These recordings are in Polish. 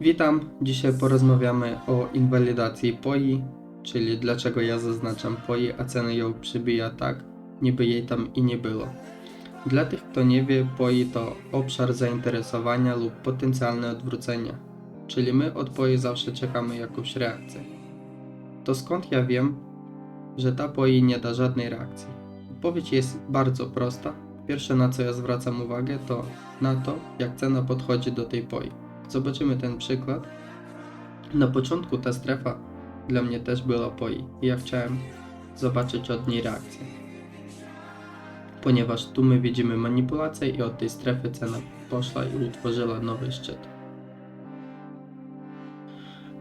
Witam, dzisiaj porozmawiamy o inwalidacji POI, czyli dlaczego ja zaznaczam POI, a cena ją przybija tak, niby jej tam i nie było. Dla tych, kto nie wie, POI to obszar zainteresowania lub potencjalne odwrócenia, czyli my od POI zawsze czekamy jakąś reakcję. To skąd ja wiem, że ta POI nie da żadnej reakcji? Odpowiedź jest bardzo prosta. Pierwsze na co ja zwracam uwagę to na to, jak cena podchodzi do tej POI. Zobaczymy ten przykład. Na początku ta strefa dla mnie też była POI i ja chciałem zobaczyć od niej reakcję. Ponieważ tu my widzimy manipulację i od tej strefy cena poszła i utworzyła nowy szczyt.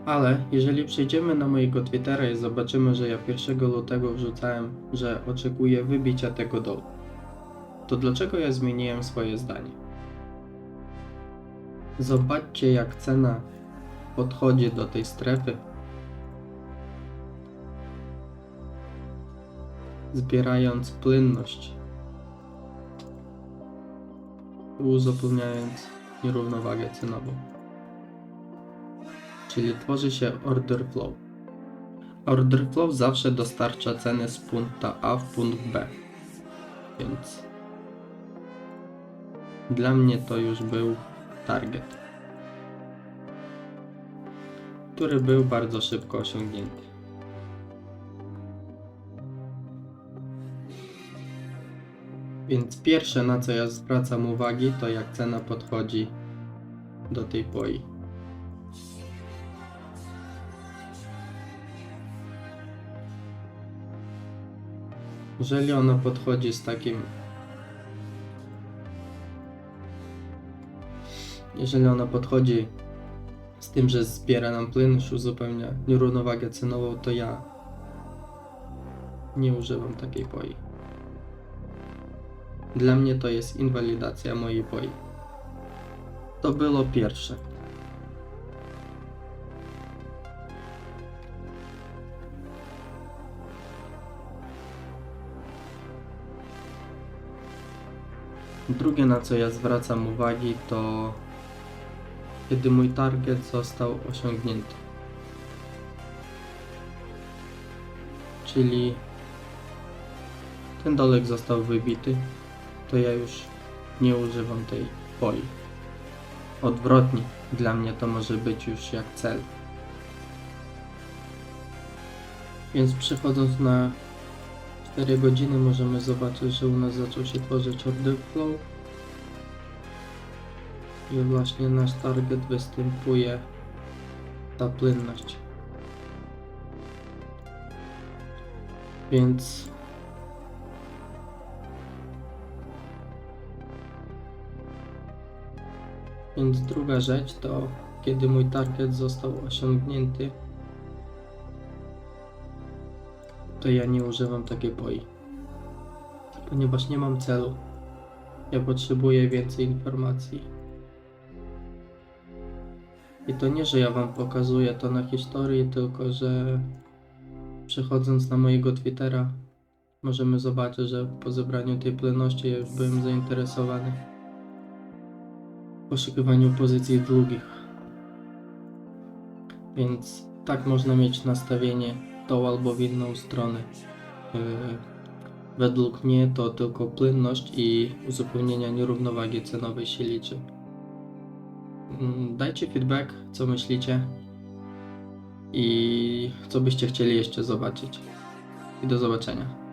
Ale jeżeli przejdziemy na mojego Twittera i zobaczymy, że ja 1 lutego wrzucałem, że oczekuję wybicia tego dołu, to dlaczego ja zmieniłem swoje zdanie? Zobaczcie, jak cena podchodzi do tej strefy. Zbierając płynność, uzupełniając nierównowagę cenową. Czyli tworzy się order flow. Order flow zawsze dostarcza ceny z punktu A w punkt B. Więc dla mnie to już był target, który był bardzo szybko osiągnięty. Więc pierwsze na co ja zwracam uwagi to jak cena podchodzi do tej poi. Jeżeli ona podchodzi z takim jeżeli ona podchodzi z tym, że zbiera nam płynność, uzupełnia nierównowagę cenową, to ja nie używam takiej poi. Dla mnie to jest inwalidacja mojej poi. To było pierwsze. Drugie na co ja zwracam uwagi to kiedy mój target został osiągnięty. Czyli ten dolek został wybity, to ja już nie używam tej poli. Odwrotnie, dla mnie to może być już jak cel. Więc przechodząc na 4 godziny możemy zobaczyć, że u nas zaczął się tworzyć order flow i właśnie nasz target występuje ta płynność. Więc Więc druga rzecz to kiedy mój target został osiągnięty, to ja nie używam takiej poi. Ponieważ nie mam celu. Ja potrzebuję więcej informacji. I to nie, że ja wam pokazuję to na historii, tylko że przechodząc na mojego Twittera możemy zobaczyć, że po zebraniu tej płynności ja byłem zainteresowany poszukiwaniu pozycji długich. Więc tak można mieć nastawienie tą albo w inną stronę. Yy, Według mnie to tylko płynność i uzupełnienia nierównowagi cenowej się liczy. Mm, Dajcie feedback, co myślicie i co byście chcieli jeszcze zobaczyć. I do zobaczenia.